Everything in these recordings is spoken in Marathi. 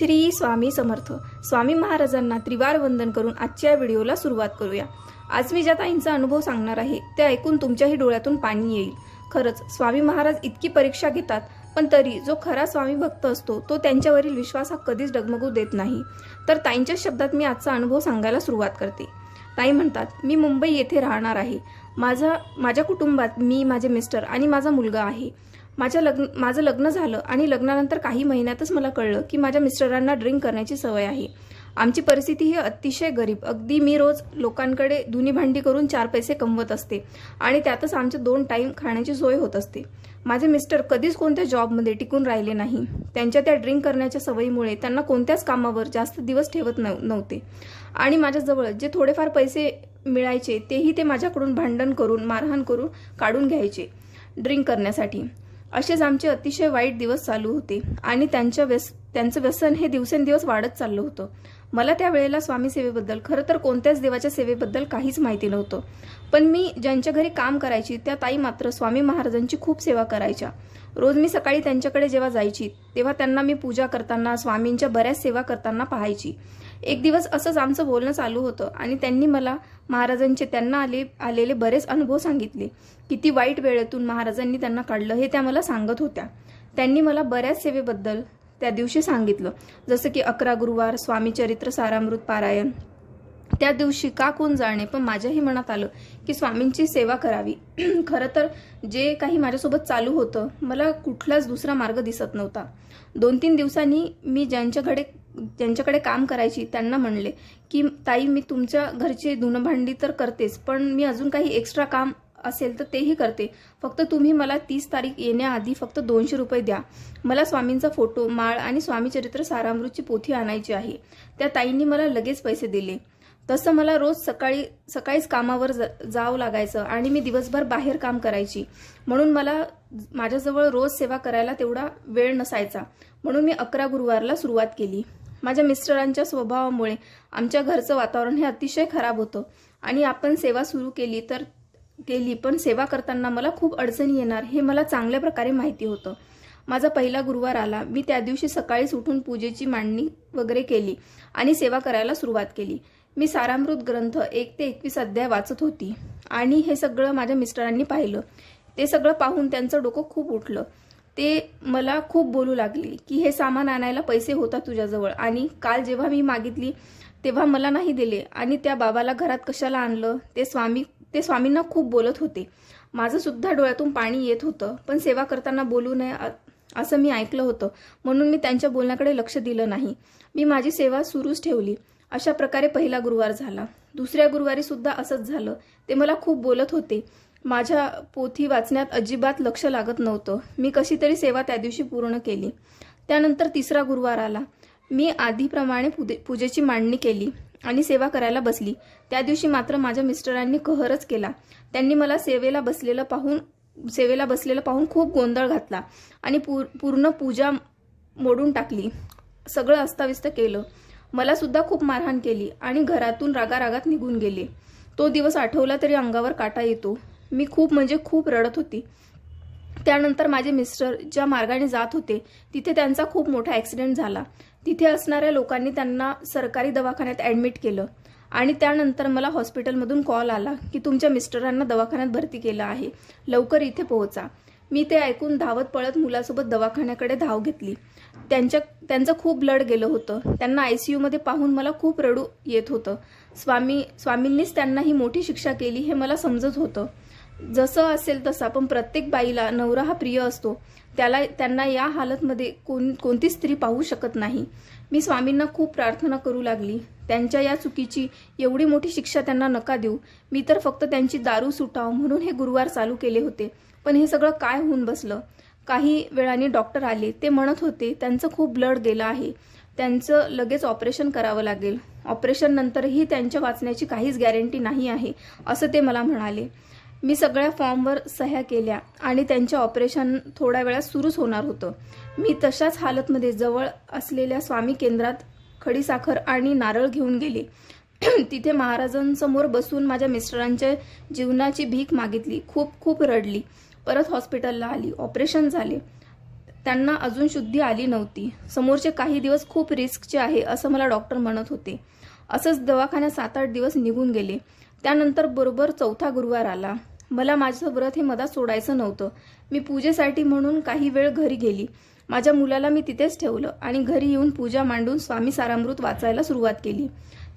श्री स्वामी समर्थ. स्वामी महाराजांना त्रिवार वंदन करून आजच्या व्हिडिओला सुरुवात करूया. आज मी ज्या ताईंचा अनुभव सांगणार आहे ते ऐकून तुमच्याही डोळ्यातून पाणी येईल. खरंच स्वामी महाराज इतकी परीक्षा घेतात पण तरी जो खरा स्वामी भक्त असतो तो त्यांच्यावरील विश्वास हा कधीच डगमगू देत नाही. तर ताईंच्या शब्दात मी आजचा अनुभव सांगायला सुरुवात करते. ताई म्हणतात मी मुंबई येथे राहणार आहे. माझा माझ्या कुटुंबात मी माझे मिस्टर आणि माझा मुलगा आहे. माझ्या लग्न माझं लग्न झालं आणि लग्नानंतर काही महिन्यातच मला कळलं की माझ्या मिस्टरांना ड्रिंक करण्याची सवय आहे. आमची परिस्थिती ही अतिशय गरीब. अगदी मी रोज लोकांकडे धुनी भांडी करून चार पैसे कमवत असते आणि त्यातच आमचे दोन टाईम खाण्याची सोय होत असते. माझे मिस्टर कधीच कोणत्या जॉबमध्ये टिकून राहिले नाही. त्यांच्या त्या ड्रिंक करण्याच्या सवयीमुळे त्यांना कोणत्याच कामावर जास्त दिवस ठेवत नव्हते. आणि माझ्याजवळ जे थोडेफार पैसे मिळायचे तेही ते माझ्याकडून भांडण करून मारहाण करून काढून घ्यायचे. ड्रिंक करण्यासाठी. असेच आमचे अतिशय वाईट दिवस चालू होते आणि त्यांच्या व्यस त्यांचं व्यसन हे दिवसेंदिवस वाढत चाललं होतं. मला त्या वेळेला स्वामी सेवेबद्दल खरं तर कोणत्याच देवाच्या सेवेबद्दल काहीच माहिती नव्हतं. पण मी ज्यांच्या घरी काम करायची त्या ताई मात्र स्वामी महाराजांची खूप सेवा करायच्या. रोज मी सकाळी त्यांच्याकडे जेव्हा जायची तेव्हा त्यांना मी पूजा करताना स्वामींच्या बऱ्याच सेवा करताना पाहायची. एक दिवस असंच आमचं बोलणं चालू होतं आणि त्यांनी मला महाराजांचे त्यांना आले आलेले बरेच अनुभव सांगितले. किती वाईट वेळेतून महाराजांनी त्यांना काढलं हे त्या मला सांगत होत्या. त्यांनी मला बऱ्याच सेवेबद्दल त्या दिवशी सांगितलं. जसं की अकरा गुरुवार स्वामी चरित्र सारामृत पारायण त्या दिवशी का कोण जाणे? पण माझ्याही मनात आलं की स्वामींची सेवा करावी. खरं तर जे काही माझ्यासोबत चालू होतं मला कुठलाच दुसरा मार्ग दिसत नव्हता. दोन तीन दिवसांनी मी ज्यांच्याकडे ज्यांच्याकडे काम करायची त्यांना म्हणले की ताई मी तुमच्या घरची धुणभांडी तर करतेच पण मी अजून काही एक्स्ट्रा काम असेल तर तेही करते. फक्त तुम्ही मला तीस तारीख येण्याआधी फक्त दोनशे रुपये द्या. मला स्वामींचा फोटो माळ आणि स्वामीचरित्र सारामृतची पोथी आणायची आहे. त्या ताईंनी मला लगेच पैसे दिले. तसं मला रोज सकाळी सकाळीच कामावर जावं लागायचं आणि मी दिवसभर बाहेर काम करायची. म्हणून मला माझ्याजवळ रोज सेवा करायला तेवढा वेळ नसायचा. म्हणून मी अकरा गुरुवारला सुरुवात केली. माझ्या मिस्टरांच्या स्वभावामुळे आमच्या घरचं वातावरण हे अतिशय खराब होतं. आणि आपण सेवा सुरू केली तर केली पण सेवा करताना मला खूप अडचणी येणार हे मला चांगल्या प्रकारे माहिती होतं. माझा पहिला गुरुवार आला. मी त्या दिवशी सकाळीच उठून पूजेची मांडणी वगैरे केली आणि सेवा करायला सुरुवात केली. मी सारामृत ग्रंथ एक ते एकवीस अध्याय वाचत होती. आणि हे सगळं माझ्या मिस्टरांनी पाहिलं. ते सगळं पाहून त्यांचं डोकं खूप उठलं. ते मला खूप बोलू लागले की हे सामान आणायला पैसे होता तुझ्याजवळ आणि काल जेव्हा मी मागितली तेव्हा मला नाही दिले. आणि त्या बाबाला घरात कशाला आणलं? ते स्वामी ते स्वामींना खूप बोलत होते. माझं सुद्धा डोळ्यातून पाणी येत होतं पण सेवा करताना बोलू नये असं मी ऐकलं होतं. म्हणून मी त्यांच्या बोलण्याकडे लक्ष दिलं नाही. मी माझी सेवा सुरूच ठेवली. अशा प्रकारे पहिला गुरुवार झाला. दुसऱ्या गुरुवारी सुद्धा असंच झालं. ते मला खूप बोलत होते. माझ्या पोथी वाचण्यात अजिबात लक्ष लागत नव्हतं. मी कशी तरी सेवा त्या दिवशी पूर्ण केली. त्यानंतर तिसरा गुरुवार आला. मी आधीप्रमाणे पुजे पूजेची मांडणी केली आणि सेवा करायला बसली. त्या दिवशी मात्र माझ्या मिस्टरांनी कहरच केला. त्यांनी मला सेवेला बसलेलं पाहून सेवेला बसलेलं पाहून खूप गोंधळ घातला आणि पूर्ण पूजा मोडून टाकली. सगळं अस्ताव्यस्त केलं. मला सुद्धा खूप मारहाण केली आणि घरातून रागारागात निघून गेले. तो दिवस आठवला तरी अंगावर काटा येतो. मी खूप म्हणजे खूप रडत होती. त्यानंतर माझे मिस्टर ज्या मार्गाने जात होते तिथे त्यांचा खूप मोठा ॲक्सिडेंट झाला. तिथे असणाऱ्या लोकांनी त्यांना सरकारी दवाखान्यात ॲडमिट केलं आणि त्यानंतर मला हॉस्पिटलमधून कॉल आला की तुमच्या मिस्टरांना दवाखान्यात भरती केलं आहे. लवकर इथे पोहोचा. मी ते ऐकून धावत पळत मुलासोबत दवाखान्याकडे धाव घेतली. त्यांच्या त्यांचं खूप ब्लड गेलं होतं. त्यांना आय सी यूमध्ये पाहून मला खूप रडू येत होतं. स्वामी स्वामींनीच त्यांना ही मोठी शिक्षा केली हे मला समजत होतं. जसं असेल तसा पण प्रत्येक बाईला नवरा हा प्रिय असतो. त्याला त्यांना या हालतमध्ये कोण कोणती स्त्री पाहू शकत नाही. मी स्वामींना खूप प्रार्थना करू लागली. त्यांच्या या चुकीची एवढी मोठी शिक्षा त्यांना नका देऊ. मी तर फक्त त्यांची दारू सुटाव म्हणून हे गुरुवार चालू केले होते. पण हे सगळं काय होऊन बसलं? काही वेळाने डॉक्टर आले ते म्हणत होते त्यांचं खूप ब्लड गेलं आहे. त्यांचं लगेच ऑपरेशन करावं लागेल. ऑपरेशन नंतरही त्यांच्या वाचण्याची काहीच गॅरंटी नाही आहे असं ते मला म्हणाले. मी सगळ्या फॉर्मवर सह्या केल्या आणि त्यांचे ऑपरेशन थोड्या वेळात सुरूच होणार होतं. मी तशाच हालतमध्ये जवळ असलेल्या स्वामी केंद्रात खडीसाखर आणि नारळ घेऊन गेले. तिथे महाराजांसमोर बसून माझ्या मिस्टरांच्या जीवनाची भीक मागितली. खूप खूप रडली. परत हॉस्पिटलला आली ऑपरेशन झाले. त्यांना अजून शुद्धी आली नव्हती. समोरचे काही दिवस खूप रिस्कचे आहे असं मला डॉक्टर म्हणत होते. असंच दवाखान्यात सात आठ दिवस निघून गेले. त्यानंतर बरोबर चौथा गुरुवार आला. मला माझं व्रत हे मधात सोडायचं नव्हतं. मी पूजेसाठी म्हणून काही वेळ घरी गेली. माझ्या मुलाला मी तिथेच ठेवलं आणि घरी येऊन पूजा मांडून स्वामी सारामृत वाचायला सुरुवात केली.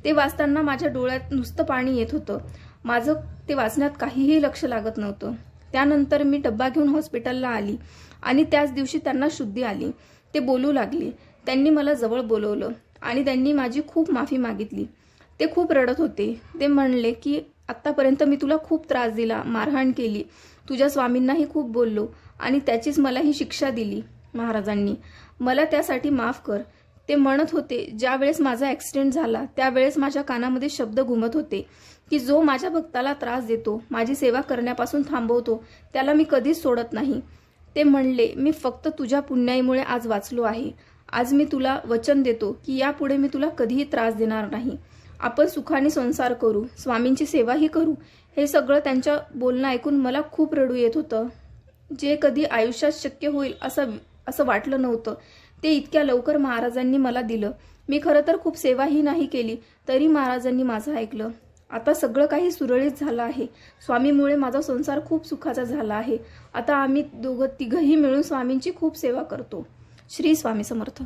ते वाचताना माझ्या डोळ्यात नुसतं पाणी येत होतं. माझं ते वाचण्यात काहीही लक्ष लागत नव्हतं. त्यानंतर मी डब्बा घेऊन हॉस्पिटलला आली आणि त्याच दिवशी त्यांना शुद्धी आली. ते बोलू लागले. त्यांनी मला जवळ बोलवलं आणि त्यांनी माझी खूप माफी मागितली. ते खूप रडत होते. ते म्हणले की आत्तापर्यंत मी तुला खूप त्रास दिला मारहाण केली. तुझ्या स्वामींनाही खूप बोललो आणि त्याचीच मला ही शिक्षा दिली महाराजांनी. मला त्यासाठी माफ कर. ते म्हणत होते ज्यावेळेस माझा ॲक्सिडेंट झाला त्यावेळेस माझ्या कानामध्ये शब्द घुमत होते की जो माझ्या भक्ताला त्रास देतो माझी सेवा करण्यापासून थांबवतो त्याला मी कधीच सोडत नाही. ते म्हणले मी फक्त तुझ्या पुण्याईमुळे आज वाचलो आहे. आज मी तुला वचन देतो की यापुढे मी तुला कधीही त्रास देणार नाही. आपण सुखाने संसार करू स्वामींची सेवाही करू. हे सगळं त्यांच्या बोलणं ऐकून मला खूप रडू येत होतं. जे कधी आयुष्यात शक्य होईल असं असं वाटलं नव्हतं. ते इतक्या लवकर महाराजांनी मला दिलं. मी खरं तर खूप सेवाही नाही केली तरी महाराजांनी माझं ऐकलं. आता सगळं काही सुरळीत झालं आहे. स्वामीमुळे माझा संसार खूप सुखाचा झाला आहे. आता आम्ही दोघं तिघंही मिळून स्वामींची खूप सेवा करतो. श्री स्वामी समर्थ.